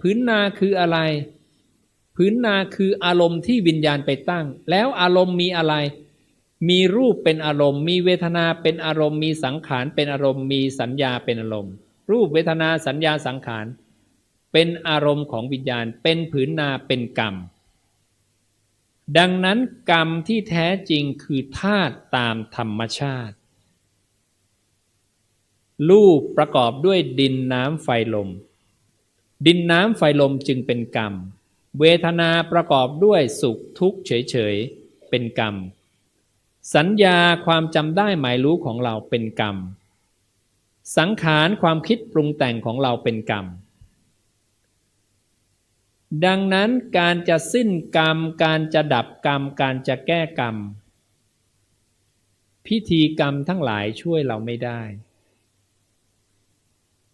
พื้นนาคืออะไร พื้นนาคืออารมณ์ที่วิญญาณไปตั้ง แล้วอารมณ์มีอะไร มีรูปเป็นอารมณ์ มีเวทนาเป็นอารมณ์ มีสังขารเป็นอารมณ์ มีสัญญาเป็นอารมณ์ รูปเวทนาสัญญาสังขาร เป็นอารมณ์ของวิญญาณ เป็นผืนนาเป็นกรรม ดังนั้นกรรมที่แท้จริงคือธาตุตามธรรมชาติรูปประกอบด้วยดินน้ำไฟลม ดินน้ำไฟลมจึงเป็นกรรม เวทนาประกอบด้วยสุขทุกข์เฉยๆ เป็นกรรม สัญญาความจำได้หมายรู้ของเราเป็นกรรม สังขารความคิดปรุงแต่งของเราเป็นกรรม ดังนั้นการจะสิ้นกรรม การจะดับกรรม การจะแก้กรรม พิธีกรรมทั้งหลายช่วยเราไม่ได้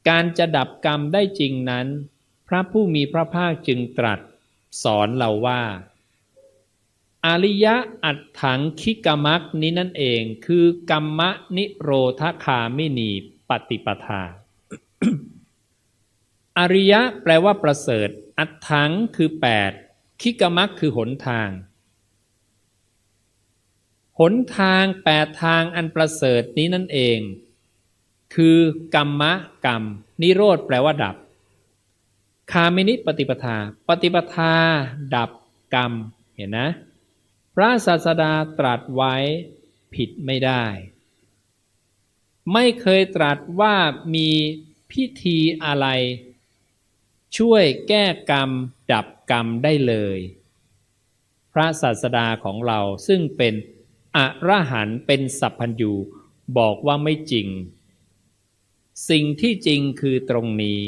การจะดับกรรมได้จริงนั้น พระผู้มีพระภาคจึงตรัสสอนเราว่า อริยะอัตถังคิกมักนี้นั่นเองคือกรรมนิโรธคามินีปฏิปทา อริยะแปลว่าประเสริฐ อัตถังคือแปดคิกมักคือหนทาง หนทางแปดทางอันประเสริฐนี้นั่นเอง คือกรรมะกรรม นิโรธแปลว่าดับ คามินิปฏิปทา ปฏิปทา ดับกรรม เห็นนะ พระศาสดาตรัสไว้ผิดไม่ได้ ไม่เคยตรัสว่ามีพิธีอะไร ช่วยแก้กรรม ดับกรรมได้เลย พระศาสดาของเราซึ่งเป็นอรหันเป็นสัพพัญญูบอกว่าไม่จริง สิ่งที่จริงคือตรงนี้